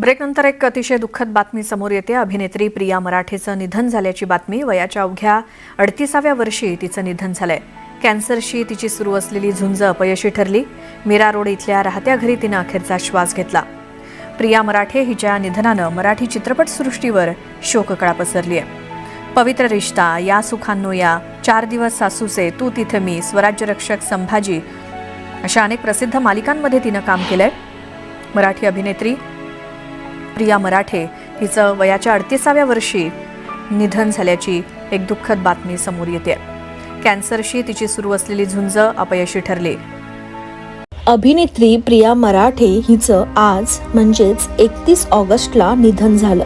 ब्रेकनंतर एक अतिशय दुःखद बातमी समोर येते. अभिनेत्री प्रिया मराठेचं निधन झाल्याची बातमी. वयाच्या अवघ्या अडतीसाव्या वर्षी तिचं निधन झालंय. कॅन्सरशी तिची सुरू असलेली झुंज अपयशी ठरली. मीरा रोड इथल्या राहत्या घरी तिनं अखेरचा श्वास घेतला. प्रिया मराठे हिच्या निधनानं मराठी चित्रपटसृष्टीवर शोककळा पसरली आहे पवित्र रिश्ता या सुखांनो या चार दिवस सासूचे तू तिथं मी स्वराज्य रक्षक संभाजी अशा अनेक प्रसिद्ध मालिकांमध्ये तिनं काम केलंय. मराठी अभिनेत्री प्रिया मराठे हिचं वयाच्या अडतीसाव्या वर्षी निधन झाल्याची एक दुःखद बातमी समोर येते. कॅन्सरशी तिची सुरू असलेली झुंज अपयशी ठरली. अभिनेत्री प्रिया मराठे हिचं आज म्हणजेच एकतीस ऑगस्टला निधन झालं.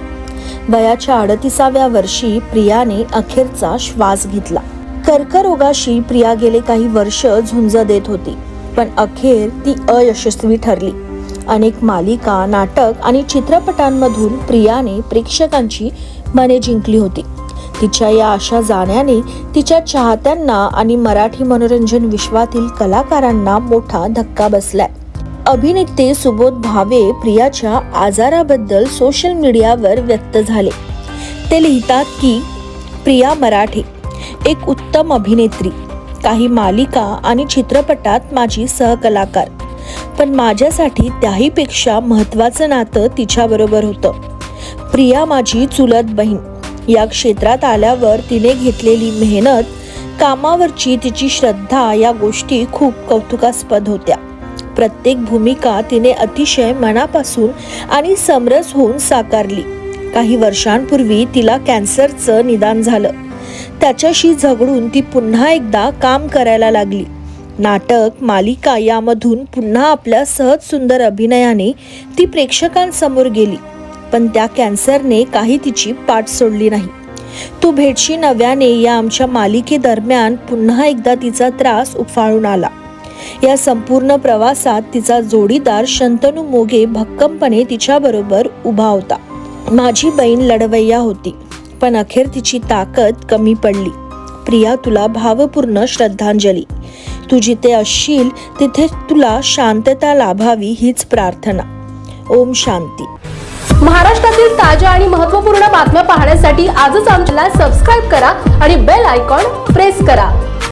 वयाच्या अडतीसाव्या वर्षी प्रियाने अखेरचा श्वास घेतला. कर्करोगाशी प्रिया गेले काही वर्ष झुंज देत होती पण अखेर ती अयशस्वी ठरली. अनेक मालिका नाटक आणि चित्रपटांमधून प्रियाने प्रेक्षकांची मने जिंकली होती. तिच्या या आशा जाण्याने तिच्या चाहत्यांना आणि मराठी मनोरंजन विश्वातील कलाकारांना मोठा धक्का बसलाय. अभिनेते सुबोध भावे प्रियाच्या आजाराबद्दल सोशल मीडियावर व्यक्त झाले. ते लिहितात की प्रिया मराठे एक उत्तम अभिनेत्री. काही मालिका आणि चित्रपटात माझी सहकलाकार. पण माझ्यासाठी त्याहीपेक्षा महत्त्वाचं नातं तिच्याबरोबर होतं. प्रिया माझी चुलत बहीण. या क्षेत्रात आल्यावर तिने घेतलेली मेहनत कामावरची तिची श्रद्धा या गोष्टी खूप कौतुकास्पद होत्या. प्रत्येक भूमिका तिने अतिशय मनापासून आणि समरस होऊन साकारली. काही वर्षांपूर्वी तिला कॅन्सरचं निदान झालं. त्याच्याशी झगडून ती पुन्हा एकदा काम करायला लागली. नाटक मालिका यामधून पुन्हा आपल्या सहज सुंदर अभिनयाने ती प्रेक्षकांसमोर गेली. पण त्या कॅन्सरने काही तिची पाठ सोडली नाही. तू भेटशी नव्याने या आमच्या मालिकेदरम्यान पुन्हा एकदा तिचा त्रास उफाळून आला. या संपूर्ण प्रवासात तिचा जोडीदार शंतनू मोगे भक्कमपणे तिच्याबरोबर उभा होता. माझी बहीण लढवय्या होती पण अखेर तिची ताकद कमी पडली. प्रिया तुला भावपूर्ण श्रद्धांजली. तू जिथे असशील तिथे तुला शांतता लाभावी हीच प्रार्थना. ओम शांती. महाराष्ट्रातील ताज्या आणि महत्त्वपूर्ण बातम्या पाहण्यासाठी आजच आमच्याला सबस्क्राईब करा आणि बेल आयकॉन प्रेस करा.